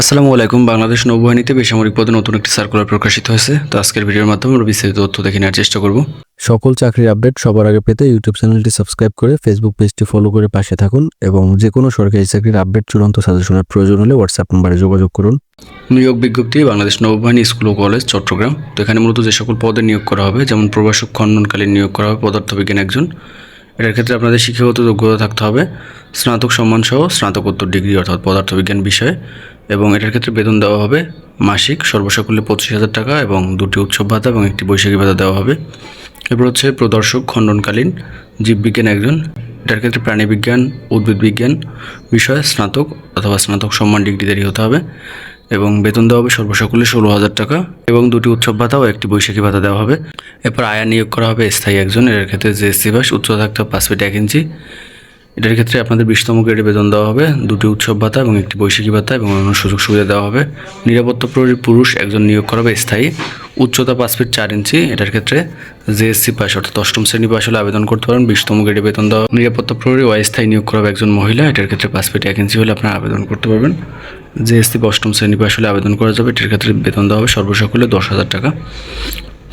আসসালামু আলাইকুম। বাংলাদেশ নৌবাহিনীতে বেসামরিক পদে নতুন একটি সার্কুলার প্রকাশিত হয়েছে। তো আজকের ভিডিওর মাধ্যমে আমরা বিস্তারিত তথ্য দেখে নেওয়ার চেষ্টা করব। সকল চাকরির আপডেট সবার আগে পেতে ইউটিউব চ্যানেলটি সাবস্ক্রাইব করে ফেসবুক পেজটি ফলো করে পাশে থাকুন এবং যে কোনো সরকারি চাকরির আপডেট চূড়ান্ত সাজেশনের প্রয়োজন হলে হোয়াটসঅ্যাপ নম্বরে যোগাযোগ করুন। নিয়োগ বিজ্ঞপ্তি বাংলাদেশ নৌবাহিনী স্কুল ও কলেজ চট্টগ্রাম। তো এখানে মূলত যে সকল পদে নিয়োগ করা হবে যেমন প্রভাষক খণ্ডনকালীন নিয়োগ করা হবে পদার্থবিজ্ঞান একজন। এটার ক্ষেত্রে আপনাদের শিক্ষাগত যোগ্যতা থাকতে হবে, স্নাতক সম্মানসহ স্নাতকোত্তর ডিগ্রি অর্থাৎ পদার্থবিজ্ঞান বিষয়ে, এবং এটার ক্ষেত্রে বেতন দেওয়া হবে মাসিক সর্বসাকুল্যে পঁচিশ হাজার টাকা এবং দুটি উৎসব ভাতা এবং একটি বৈশাখী ভাতা দেওয়া হবে। এরপর হচ্ছে প্রদর্শক খণ্ডনকালীন, জীববিজ্ঞান একজন, এটার ক্ষেত্রে প্রাণীবিজ্ঞান উদ্ভিদ বিজ্ঞান বিষয়ে স্নাতক অথবা স্নাতক সম্মান ডিগ্রিধারী হতে হবে। এবং বেতন দেওয়া হবে সর্বসকলে ষোলো হাজার টাকা এবং দুটি উৎসব ভাতা ও একটি বৈশাখী ভাতা দেওয়া হবে। এরপর আয়া নিয়োগ করা হবে স্থায়ী একজন। এর ক্ষেত্রে যে বাস উচ্চ থাকতে হবে পাঁচ ফিট এক ইঞ্চি। এটার ক্ষেত্রে আপনাদের বিশতম গ্রেডে বেতন দেওয়া হবে, দুটি উৎসব ভাতা এবং একটি বৈশাখী ভাতা এবং অন্য সুযোগ সুবিধা দেওয়া হবে। নিরাপত্তা প্রহরী পুরুষ একজন নিয়োগ করা হবে স্থায়ী। উচ্চতা পাঁচ ফিট চার ইঞ্চি, এটার ক্ষেত্রে জেএসসি পাস অর্থাৎ অষ্টম শ্রেণি পাশ হলে আবেদন করতে পারেন, বিশতম গ্রেডে বেতন দেওয়া নিরাপত্তা প্রহরী অস্থায়ী নিয়োগ করা হবে একজন মহিলা, এটার ক্ষেত্রে পাঁচ ফিট এক ইঞ্চি হলে আপনারা আবেদন করতে পারবেন। জেএসসি অষ্টম শ্রেণি পাশ হলে আবেদন করা যাবে, এটার ক্ষেত্রে বেতন দেওয়া হবে সর্বসকলে দশ হাজার টাকা।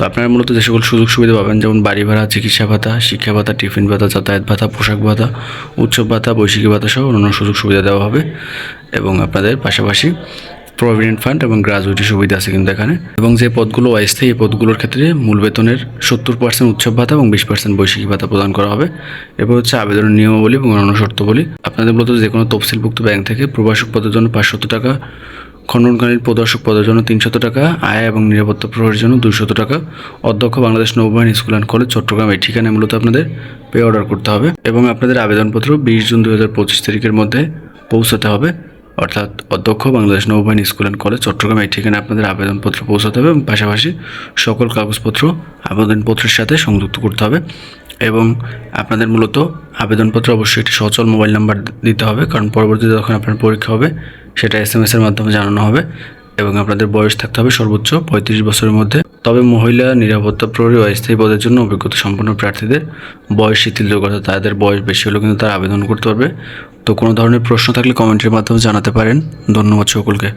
তো আপনারা মূলত যে সকল সুযোগ সুবিধা পাবেন, যেমন বাড়ি ভাড়া, চিকিৎসা ভাতা, শিক্ষা ভাতা, টিফিন ভাতা, যাতায়াত ভাতা, পোশাক ভাতা, উৎসব ভাতা বৈশাখী ভাতা সহ অন্যান্য সুযোগ সুবিধা দেওয়া হবে এবং আপনাদের পাশাপাশি প্রভিডেন্ট ফান্ড এবং গ্রাজুইটি সুবিধা আছে কিন্তু এখানে। এবং যে পদগুলো অস্থায়ী, এই পদগুলোর ক্ষেত্রে মূল বেতনের সত্তর পার্সেন্ট উৎসব ভাতা এবং বিশ পার্সেন্ট বৈশাখী ভাতা প্রদান করা হবে। এরপর হচ্ছে আবেদনের নিয়মাবলী এবং অন্যান্য শর্তাবলী। আপনাদের মূলত যে কোনো তফসিলভুক্ত ব্যাংক থেকে প্রবাসক পদের জন্য পাঁচশত টাকা খণ্ডনকালীন প্রদর্শক পদের জন্য তিনশত টাকা, আয় এবং নিরাপত্তা প্রহরের জন্য দুইশত টাকা। অধ্যক্ষ বাংলাদেশ নৌবাহিনী স্কুল অ্যান্ড কলেজ, চট্টগ্রাম। এই ঠিকানায় মূলত আপনাদের পে অর্ডার করতে হবে এবং আপনাদের আবেদনপত্র বিশ জুন দু হাজার পঁচিশ তারিখের মধ্যে পৌঁছাতে হবে। অর্থাৎ অধ্যক্ষ বাংলাদেশ নৌবাহিনী স্কুল অ্যান্ড কলেজ, চট্টগ্রাম। এই ঠিকানায় আপনাদের আবেদনপত্র পৌঁছাতে হবে এবং পাশাপাশি সকল কাগজপত্র, আবেদনপত্রের সাথে সংযুক্ত করতে হবে। এবং আপনাদের মূলত আবেদনপত্র অবশ্যই একটি সচল মোবাইল নাম্বার দিতে হবে, কারণ পরবর্তীতে যখন আপনার পরীক্ষা হবে, সেটা এস এম এর মাধ্যমে জানানো হবে এবং আপনাদের বয়স থাকতে হবে সর্বোচ্চ পঁয়ত্রিশ বছরের মধ্যে। তবে মহিলা নিরাপত্তা প্রহরী অস্থায়ী পদের জন্য অভিজ্ঞতা সম্পন্ন প্রার্থীদের বয়স শিথিলযোগ্য অর্থাৎ তাদের বয়স বেশি হলেও কিন্তু তারা আবেদন করতে পারবে। তো কোনো ধরনের প্রশ্ন থাকলে কমেন্টের মাধ্যমে জানাতে পারেন। ধন্যবাদ সকলকে।